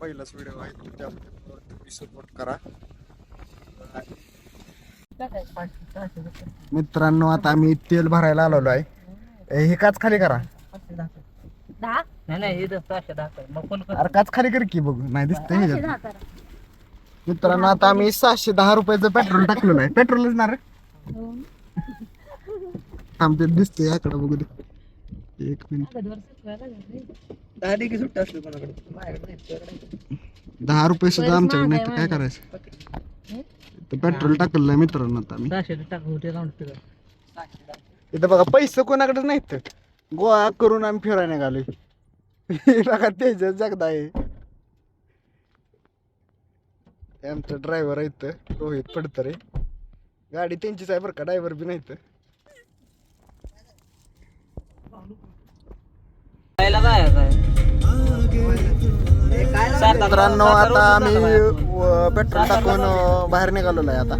पहिलाच व्हिडिओ आहे. तर त्यामुळे तुम्ही सपोर्ट करा. मित्रांनो आता आम्ही तेल भरायला आलेलो आहे. हे काच खाली करा. अरे काच खाली कर की बघू. नाही करा मित्रांनो आता आम्ही सहाशे दहा रुपयाचं पेट्रोल टाकलेलं आहे पेट्रोलच ना रे. आमच्यात दिसतंय याकडे बघू दे. एक मिनिट. दहा डिग्री सुट्टा असलं कोणाकडे? माझ्याकडे नाही, तुझ्याकडे नाही. दहा रुपये सुद्धा बरंच आमच्याकडे नाही तर काय करायचं? तर पेट्रोल टाकलेलं आहे मित्रांनो आता आम्ही. सहाशे. इथं बघा पैसे कोणाकडेच नाहीत. गोळा करून आम्ही फिरायला निघालोय. हे बघा तेजस जगदा आहे. आमचा ड्रायव्हर आहे इथं. रोहित पडतरे गाडी त्यांचीच आहे बरं का ड्रायव्हर बी नाही तर खायला काय आहे काय? सात हजार- मित्रांनो आता? आम्ही पेट्रोल टाकून बाहेर निघालेलो आहे आता.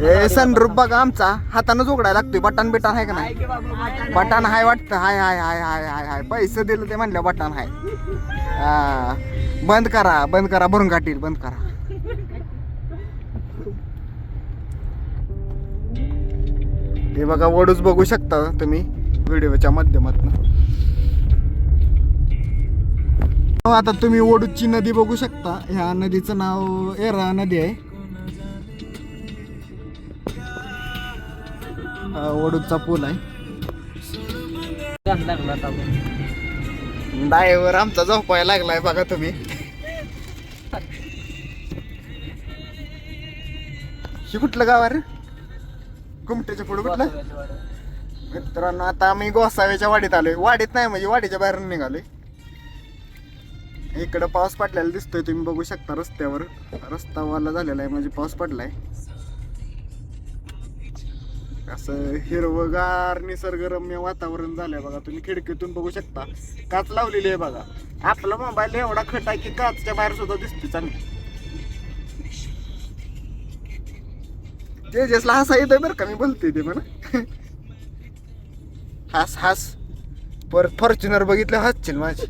हे सनरूप बघा आमचा. हातानंच उघडायला लागतोय. बटन बिटन आहे का नाही? बटन हाय वाटतं. हाय हाय हाय हाय हाय हाय. पैसे दिलं ते म्हणलं बटन हाय. बंद करा बंद करा. भरून काढील बंद करा. हे बघा वडूच बघू शकता तुम्ही व्हिडिओच्या माध्यमातून. हो, आता तुम्ही वडूची नदी बघू शकता. ह्या नदीचं नाव एरा नदी आहे. हा वडूचा पूल आहे. डायव्हर आमचा झोपाय लागलाय बघा तुम्ही. हे कुठलं गाव आहे रे पुढे कुठलं? मित्रांनो आता आम्ही गोसाव्याच्या वाडीत आलोय. वाडीत नाही म्हणजे वाडीच्या बाहेर निघालोय. इकडं पाऊस पडलेला दिसतोय तुम्ही बघू शकता रस्त्यावर. रस्ता वाला झालेला आहे म्हणजे पाऊस पडलाय. असं हिरवगार निसर्गरम्य वातावरण झालंय बघा. तुम्ही खिडकीतून बघू शकता. काच लावलेली आहे बघा. आपला मोबाईल एवढा खटा की काचच्या बाहेर सुद्धा दिसते चांगली. तेजसला हसा येतोय बरं का मी बोलते ते म्हणा हास हास पर फॉर्च्युनर बघितलं हसशील माझी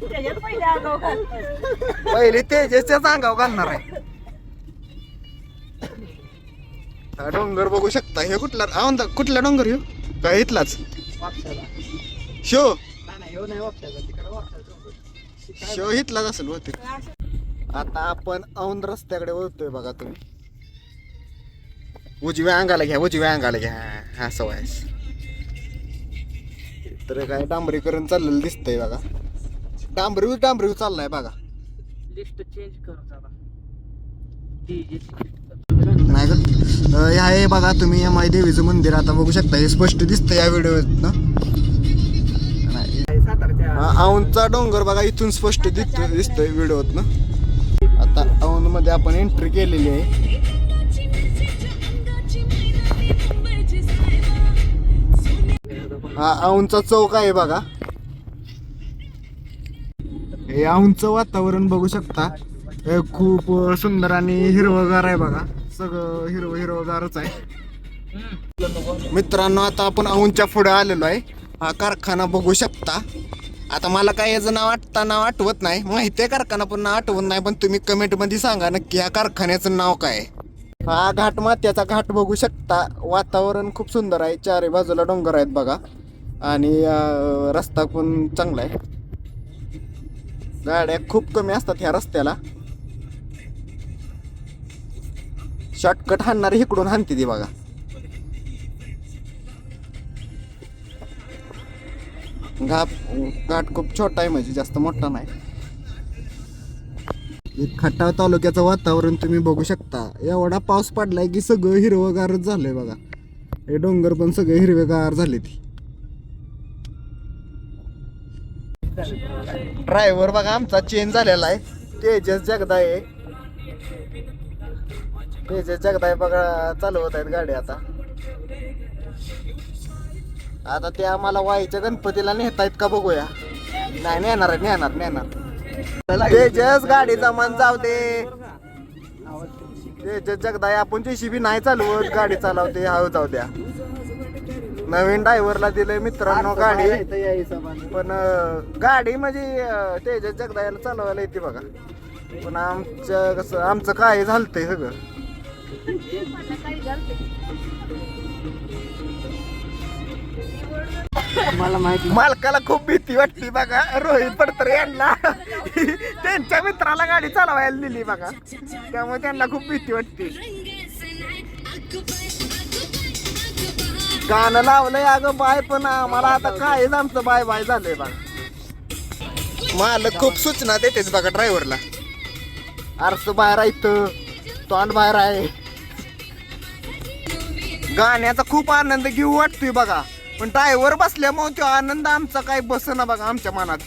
त्याच्यात पहिले आगाऊ घाल. पहिले तेजसच्याच अंगावर घालणार आहे हा डोंगर बघू शकता हे कुठला औंधा कुठला डोंगर ह्यो का इथलाच वापसाला. शो नाही, नाही, ह्यो नाही वापसाला. तिकडं वापसाला. शो इथलाच असेल बहुतेक आता आपण औंध रस्त्याकडे वळतोय बघा तुम्ही उजव्या अंगाला घ्या उजव्या अंगाला घ्या. हा सवायस तर काय डांबरीकरण चाललेलं दिसतंय बघा. डांबरी डांबरी चाललाय बघा. लिस्ट चेंज कर. नाही का? हे आहे बघा तुम्ही या माई देवीचं मंदिर आता बघू शकता. हे स्पष्ट दिसतंय या व्हिडिओत सातारच्या औंधचा डोंगर बघा इथून स्पष्ट दिसतोय दिसतोय व्हिडिओत ना आता औंधमध्ये आपण एंट्री केलेली आहे. हा औंधचा चौक आहे बघा. हे औंधचं वातावरण बघू शकता. हे खूप सुंदर आणि हिरवगार आहे बघा. सगळं हिरवं हिरवगारच आहे. मित्रांनो आता आपण औंच्या पुढे आलेलो आहे. हा कारखाना बघू शकता. आता मला काय याचं नाव आठता नाव आठवत नाही. माहिती आहे कारखाना पण नाव आठवत नाही. पण तुम्ही कमेंटमध्ये सांगा नक्की या कारखान्याचं नाव काय आहे. हा घाट मात्याचा घाट बघू शकता. वातावरण खूप सुंदर आहे. चारी बाजूला डोंगर आहेत बघा. आणि रस्ता पण चांगला आहे. गाड्या खूप कमी असतात ह्या रस्त्याला. शॉर्टकट हाणणारी इकडून हाणते ती बघा. घाप घाट खूप छोटा आहे म्हणजे जास्त मोठा नाही. एक खटाव तालुक्याचं वातावरण तुम्ही बघू शकता. एवढा पाऊस पडलाय की सगळं हिरवगारच झालंय बघा. हे डोंगर पण सगळे हिरवेगार झाले ती ड्रायव्हर बघा आमचा चेंज झालेला आहे. तेजस जगदा आहे तेजस जगदा आहे बघा चालवत आहेत गाडी आता. आता ते आम्हाला वाईच्या गणपतीला नेतायत का बघूया. नाही नेणार आहे, नेणार नेणार. तेजस गाडीचा मन जाऊ दे. तेजस जगदाय आपण जेसीबी नाही चालवत गाडी चालवते हळू जाऊ द्या. नवीन ड्रायव्हरला दिले मित्रांनो गाडी. पण गाडी म्हणजे तेजस जगदायला चालवायला येते बघा. पण आमचं कसं आमचं काय झालतंय सगळं. मला माहिती मालकाला खूप भीती वाटली बघा. रोहित पडतरे यांना. त्यांच्या मित्राला गाडी चालवायला दिली बघा. त्यामुळे त्यांना खूप भीती वाटते. गाणं लावलंय अगं बाय पण आम्हाला आता काय आमचं बाय बाय झालंय बघा. मालक खूप सूचना देतेच बघा ड्रायव्हरला आरस बाहेर आहे इथं. तोंड बाहेर आहे. गाण्याचा खूप आनंद घेऊ वाटतोय बघा. पण ड्रायव्हर बसल्यामुळे तो आनंद आमचा काय बसना बघा आमच्या मनात.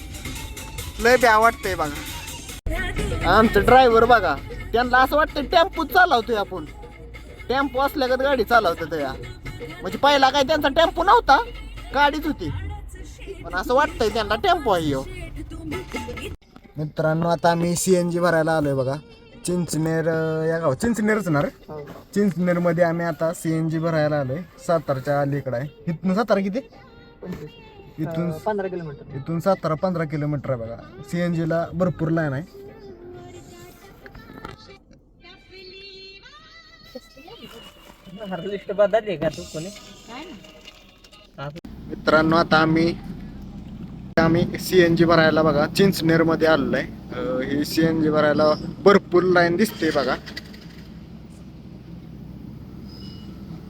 लय ब्या वाटतंय बघा. आमचं ड्रायव्हर बघा त्यांना असं वाटतं टेम्पोच चालवतोय आपण. टेम्पो असल्यागत गाडी चालवतो या. म्हणजे पहिला काय त्यांचा टेम्पो नव्हता गाडीच होती. पण असं वाटतंय त्यांना टेम्पो आहे ह्यो. मित्रांनो आता आम्ही सी एन जी भरायला आलोय बघा. चिंचनेर या गाव चिंचनेरच ना रे? चिंचनेरमध्ये आम्ही आता सी एन जी भरायला आलोय. सातारच्या अलीकडे आहे. इथून सातारा किती? इथून पंधरा किलोमीटर. इथून सातारा पंधरा किलोमीटर आहे बघा. सी एन जीला भरपूर लाईन आहे. लिस्ट बदलली का तू कोणी? मित्रांनो आता आम्ही आम्ही सी एन जी भरायला बघा चिंचनेरमध्ये आलेलो आहे ही सी एन जी भरायला भरपूर लाईन दिसते बघा.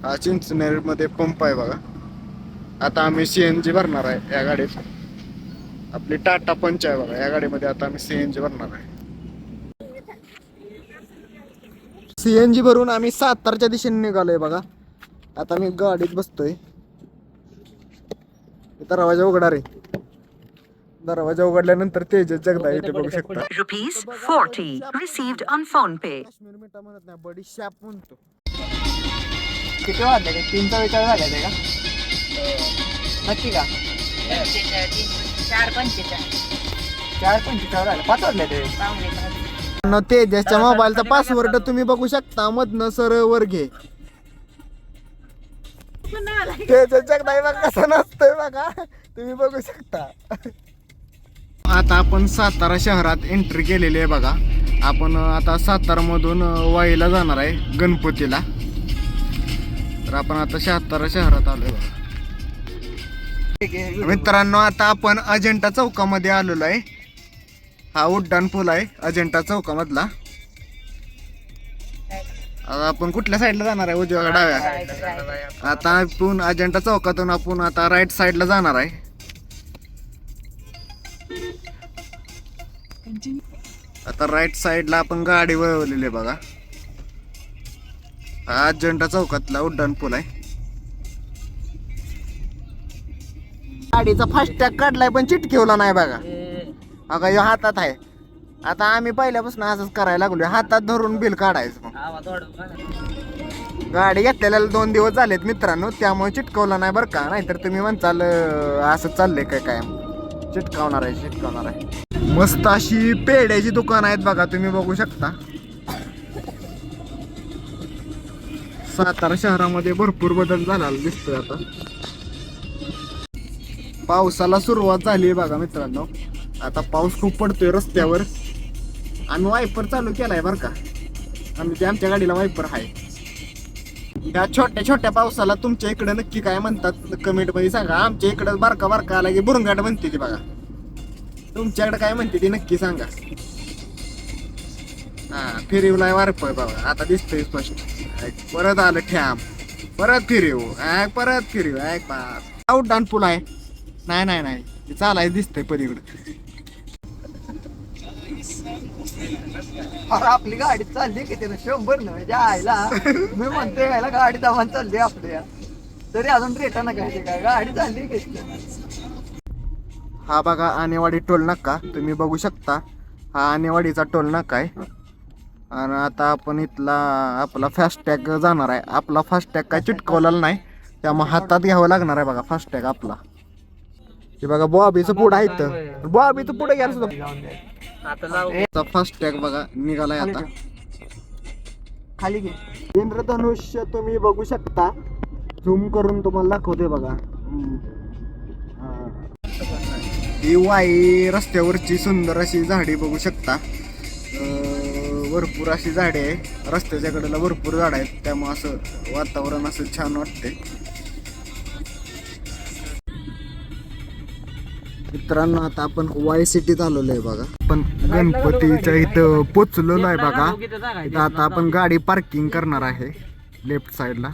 हा चिंचनेरमध्ये पंप आहे बघा. आता आम्ही सी एन जी भरणार आहे या गाडीत. आपली टाटा पंच आहे बघा या गाडीमध्ये आता आम्ही सी एन जी भरणार आहे. सी एन जी भरून आम्ही सातारच्या दिशेने निघालोय बघा. आता मी गाडीत बसतोय. दरवाजा उघडा रे. दरवाजा उघडल्यानंतर तेजस जगदा इथे बघू शकता. Rupees 40 received on phone pay. Kashmir मिठा म्हणत नाही बडी शाप म्हणतो. किती वाजले का तीनचा विचार झाला ते का? नक्की का? चार पंचेचाळीस. चार पंचेचाळीस झाले. पाच वाजले ते. पावणे पाच. तेजसच्या मोबाईलचा पासवर्ड तुम्ही बघू शकता. मधनं सर वर घे. ते आला. तेजस जगदाई बघ कसं नसतंय बघा. तुम्ही बघू शकता. आता आपण सातारा शहरात एंट्री केलेली आहे बघा. आपण आता सातारा मधून वाईला जाणार आहे गणपतीला. तर आपण आता सातारा शहरात आलोय बघा. मित्रांनो आता आपण अजंठा चौकामध्ये आलेलो आहे. हा उड्डाण पूल आहे. अजंठा चौकामधला आपण कुठल्या साईडला जाणार आहे उजव्या डाव्या? आता आपण अजंठा चौकातून आपण आता राईट साईडला जाणार आहे. आता राईट साईडला आपण गाडी वळवलेली आहे बघा. हा अजंठा चौकातला उड्डाण पूल आहे. गाडीचा फास्टॅग काढलाय पण चिटकेवला नाही बघा. अगं ह्यो हातात आहे. आता आम्ही पहिल्यापासून असंच करायला लागलो हातात धरून बिल काढायचं मग. गाडी घेतलेल्या दोन दिवस झालेत मित्रांनो. त्यामुळे चिटकवलं नाही बरं का? नाहीतर तुम्ही म्हणताल अं, असं चाललंय काय काय? चिटकावणार आहे चिटकावणार आहे. मस्त अशी पेड्याची दुकान आहेत बघा तुम्ही बघू शकता. सातारा शहरामध्ये भरपूर बदल झालेला दिसतोय आता. पावसाला सुरुवात झाली बघा मित्रांनो. आता पाऊस खूप पडतोय रस्त्यावर. आम्ही वायपर चालू केलाय बरं का. आम्ही ते आमच्या गाडीला वायपर आहे या छोट्या छोट्या पावसाला तुमच्या इकडे नक्की काय म्हणतात कमेंटमध्ये सांगा. आमच्या इकडे बारका बारका आला की बुरुंगाट म्हणते ती बघा. तुमच्याकडे काय म्हणते ती नक्की सांगा. हा फिरिवलाय वारपय बाबा आता दिसतोय स्पष्ट. ऐक, परत आलं ठ्याम. परत फिरिव. ऐक परत फिरिव. ऐक पास आउट डाऊन पूल आहे नाही नाही नाही. ते चालाय दिसतंय पलीकडे. अरे आपली गाडी चालली किती ना शंभर नव्हे म्हणजे आयला मी म्हणतोय यायला गाडी दामान चालली आपल्या तरी अजून रिटर्न काय काय? गाडी चालली किती हा बघा आनेवाडी टोल नाका. तुम्ही बघू शकता. हा आनेवाडीचा टोल नाका आहे. आणि आता आपण इथला आपला फास्टॅग जाणार आहे. आपला फास्टॅग काय चिटकवलेला नाही. त्यामुळे हातात घ्यावं लागणार आहे बघा फास्टॅग आपला. हे बघा बॉबीचं पुढं आहे. इथं बॉबीचं पुढे घ्यायला सुद्धा. आता लाव. फास्टॅग बघा निघालाय आता. खाली घे. इंद्रधनुष्य तुम्ही बघू शकता. झूम करून तुम्हाला दाखवते बघा. हा. ही वाई रस्त्यावरची सुंदर अशी झाडी बघू शकता. अं, भरपूर अशी झाडे आहे. रस्त्याच्या कडेला भरपूर झाड आहेत. त्यामुळे असं वातावरण असं छान वाटते मित्रांनो आता आपण वाय सिटीत आलेलो आहे बघा. पण गणपतीच्या इथं पोचलो नाही बघा. इथं आता आपण गाडी पार्किंग करणार आहे लेफ्ट साइडला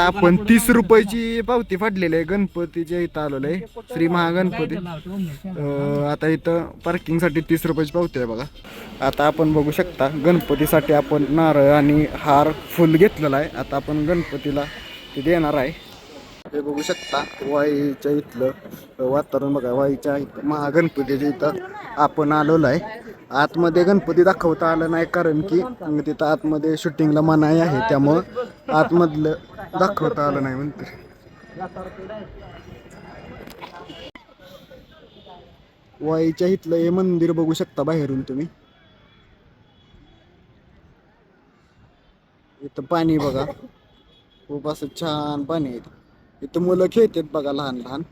आपण तीस रुपयाची पावती फाडलेली आहे गणपतीच्या इथं आलेलो आहे. श्री महागणपती. आता इथं पार्किंगसाठी तीस रुपयाची पावती आहे बघा. आता आपण बघू शकता गणपतीसाठी आपण नारळ आणि हार फुल घेतलेला आहे. आता आपण गणपतीला ते देणार आहे. हे बघू शकता वाईच्या इथलं वातावरण बघा वाईच्या इथं महागणपतीच्या इथं आपण आलेलो आहे. आतमध्ये गणपती दाखवता आलं नाही कारण की तिथं आतमध्ये शूटिंगला मनाई आहे त्यामुळं आतमधलं दाखवता आलं नाही म्हणते. वाईच्या इथलं हे मंदिर बघू शकता बाहेरून तुम्ही. इथं पाणी बघा. खूप असं छान पाणी आहे. इथं. मुलं खेळतात बघा लहान लहान.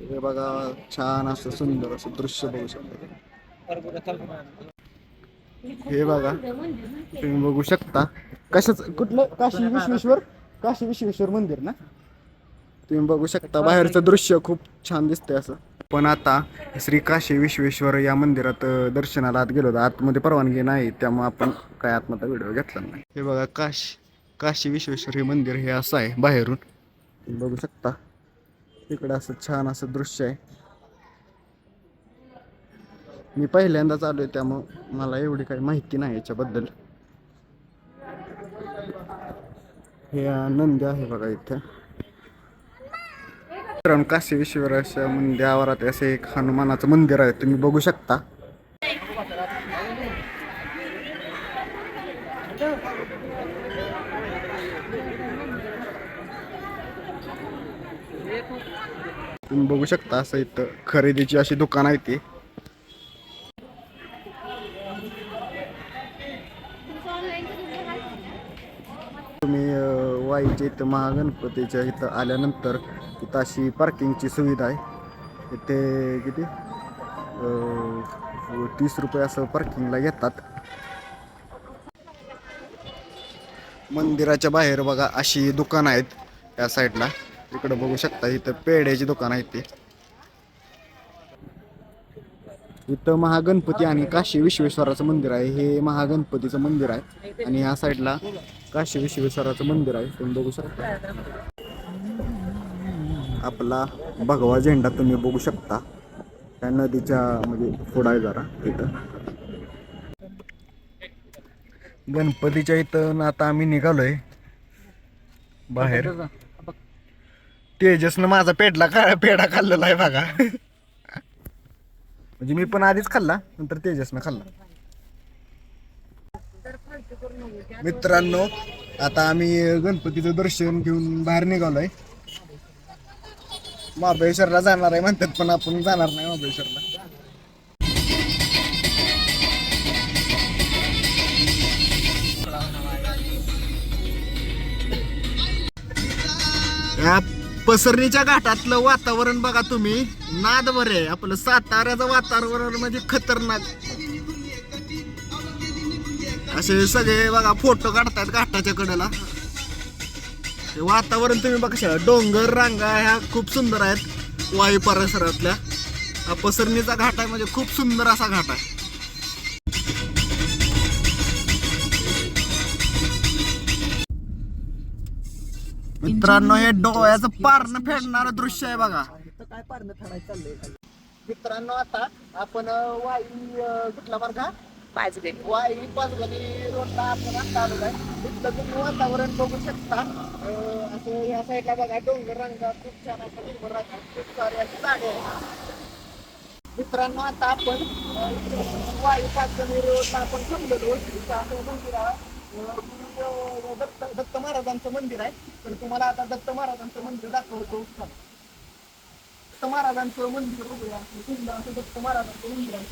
हे बघा छान असं सुंदर असं दृश्य बघू शकता हे बघा तुम्ही बघू शकता. कशाच कुठलं? काशी विश्वेश्वर? काशी विश्वेश्वर मंदिर ना? तुम्ही बघू शकता बाहेरचं दृश्य खूप छान दिसतंय असं. पण आता श्री काशी विश्वेश्वर या मंदिरात दर्शनाला आत गेलो होतो. आतमध्ये परवानगी नाही त्यामुळे आपण काय आतमध्ये व्हिडिओ घेतला नाही. हे बघा काशी काशी विश्वेश्वर हे मंदिर हे असं आहे बाहेरून. बघू शकता. इकडे असं छान असं दृश्य आहे. मी पहिल्यांदाच आलोय त्यामुळं मला एवढी काही माहिती नाही याच्याबद्दल. हे आनंद आहे बघा इथं. मित्रांनो काशी विश्वेश्वराच्या मंदिरावरात असे एक हनुमानाचं मंदिर आहे तुम्ही बघू शकता. तुम्ही बघू शकता असं इथं खरेदीची अशी दुकान आहे ती. आमच्या इथं महागणपतीच्या इथं आल्यानंतर इथं अशी पार्किंगची सुविधा आहे. इथे किती? तीस रुपये असं पार्किंगला घेतात मंदिराच्या बाहेर बघा अशी दुकान आहेत या साईडला इकडं बघू शकता इथं पेढ्याची दुकान आहेत ती. इथं महागणपती आणि काशी विश्वेश्वराचं मंदिर आहे. हे महागणपतीचं मंदिर आहे. आणि ह्या साईडला काशी विश्वेश्वराचं मंदिर आहे तुम्ही बघू शकता. आपला भगवा झेंडा तुम्ही बघू शकता. त्या नदीच्या म्हणजे पुढं जरा तिथं गणपतीच्या इथं आता आम्ही निघालोय. बाहेर. तेजसनं माझा पेडला का पेढा खाल्लेला आहे बघा. म्हणजे मी पण आधीच खाल्ला नंतर तेजसनं खाल्ला. मित्रांनो आता आम्ही गणपतीचं दर्शन घेऊन बाहेर निघालोय. महाबळेश्वरला जाणार आहे म्हणतात पण आपण जाणार नाही महाबळेश्वरला. या पसरणीच्या घाटातलं वातावरण बघा तुम्ही. नाद बरे आपलं साताऱ्याचं वातावरण म्हणजे खतरनाक. असे सगळे बघा फोटो काढतात घाटाच्या कडेला. हे वातावरण तुम्ही बघा डोंगर रांगा ह्या खूप सुंदर आहेत. वायू परिसरातल्या. हा पसरणीचा घाट आहे म्हणजे खूप सुंदर असा घाट आहे. मित्रांनो हे डोळ्याचं पारणं फेडणार दृश्य आहे बघा. इथं काय पारणं फेडायचं चाललंय? मित्रांनो आता आपण वायू वाई कुठला मार्ग पाच गणी वाई पाचगणी रोडला आपण आता आलेलो आहे. तिथलं तुम्ही वातावरण बघू शकता. अं, असं या साईडला बघा डोंगर रंगा खूप छान असं डोंगर रंगा खूप सारे असे झाडे आहेत. मित्रांनो आता आपण अं, इकडे वाई पाचगणी रोडला आपण थांबलेलो. इथं असं मंदिर आहे. अं, अं, दत्त दत्त महाराजांचं मंदिर आहे. तर तुम्हाला आता दत्त महाराजांचं मंदिर दाखवतो. दत्त महाराजांचं मंदिर बघूया. असं दत्त महाराजांचं मंदिर आहे.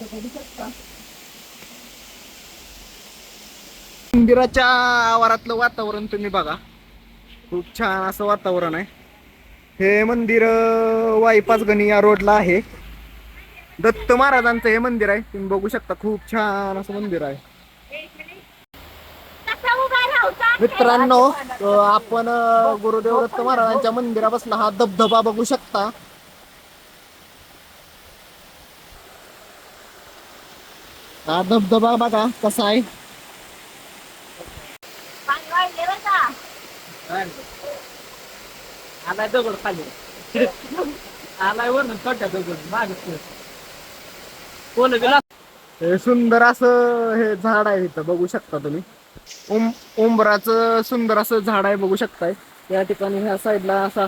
तर बघू शकता. मंदिराच्या आवारातलं वातावरण तुम्ही बघा. खूप छान असं वातावरण आहे. हे मंदिर वाईपास गणी या रोडला आहे. दत्त महाराजांचं हे मंदिर आहे. तुम्ही बघू शकता खूप छान असं मंदिर आहे. मित्रांनो आपण गुरुदेव दत्त महाराजांच्या मंदिरापासून हा धबधबा बघू शकता. हा धबधबा बघा कसा आहे. आलाय दगड खाली. आलाय वरून छोट्या दगड माग कोण गेला हे सुंदर असं हे झाड आहे इथं बघू शकता तुम्ही. उम उंबराचं सुंदर असं झाड आहे बघू शकताय. या ठिकाणी ह्या साईडला असा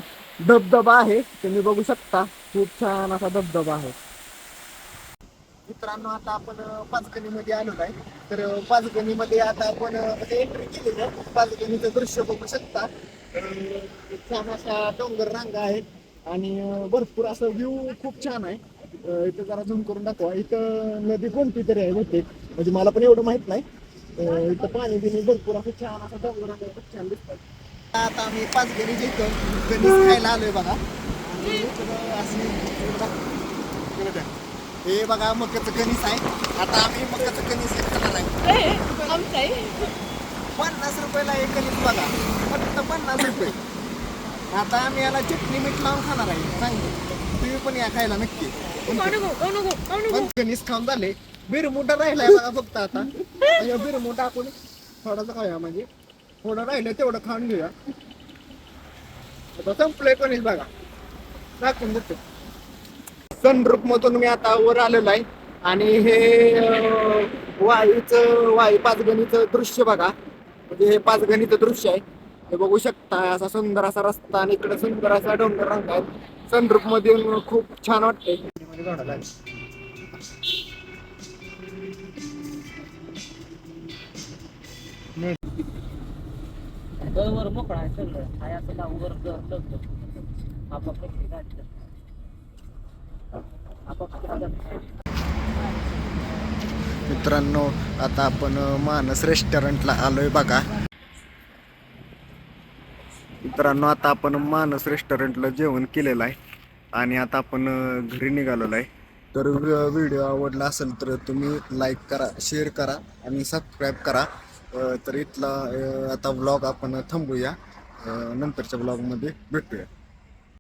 धबधबा आहे तुम्ही बघू शकता. खूप छान असा धबधबा आहे. मित्रांनो आता आपण पाचगणीमध्ये आलो नाही तर पाचगणीमध्ये आता आपण म्हणजे एंट्री केलेलं पाचगणीचं दृश्य बघू शकता. छान अशा डोंगर रांगा आहेत आणि भरपूर असं व्ह्यू खूप छान आहे. इथं जरा झूम करून दाखवा. इथं नदी कोणती तरी आहे बहुतेक. म्हणजे मला पण एवढं माहीत नाही. इथं पाणी बिणी भरपूर असं छान असं डोंगर रांगा खूप छान दिसतात. आता आम्ही पाचगणी इथं गणेश खायला आलोय बघा. आणि हे बघा मकाचं कणीस आहे. आता आम्ही मकाचं कणीस खाणार आहे. पन्नास रुपयाला एक कणीस बघा. फक्त पन्नास रुपये. आता आम्ही याला चटणी मीठ लावून खाणार आहे. चांगली तुम्ही पण या खायला नक्की. पण कणीस खाऊन झाले. बिरमुटा राहिलाय बघा फक्त आता. बिरमुटा आपण थोडासा खाऊया म्हणजे. थोडं राहिलं तेवढं खाऊन घेऊया. आता संपलंय कणीस बघा. टाकून देतो. सनरूप मधून मी आता वर आलेलो आहे. आणि हे अं, वायूचं वायू पाचगणीचं दृश्य बघा. म्हणजे हे पाचगणीचं दृश्य आहे. हे बघू शकता असा सुंदर असा रस्ता आणि इकडे सुंदर असा डोंगर रंग आहे सनरूप मधून खूप छान वाटतंय. वर मोकळा आहे सगळं. आहे असं लावून वर लवकर आपापल्या गाडीला मित्रांनो आता आपण मानस रेस्टॉरंटला आलोय बघा. मित्रांनो आता आपण मानस रेस्टॉरंटला जेवण केलेलं आहे आणि आता आपण घरी निघालेलो आहे. तर व्हिडिओ आवडला असेल तर तुम्ही लाईक करा शेअर करा आणि सबस्क्राईब करा. तर इथला आता ब्लॉग आपण थांबूया. नंतरच्या ब्लॉगमध्ये भेटूया.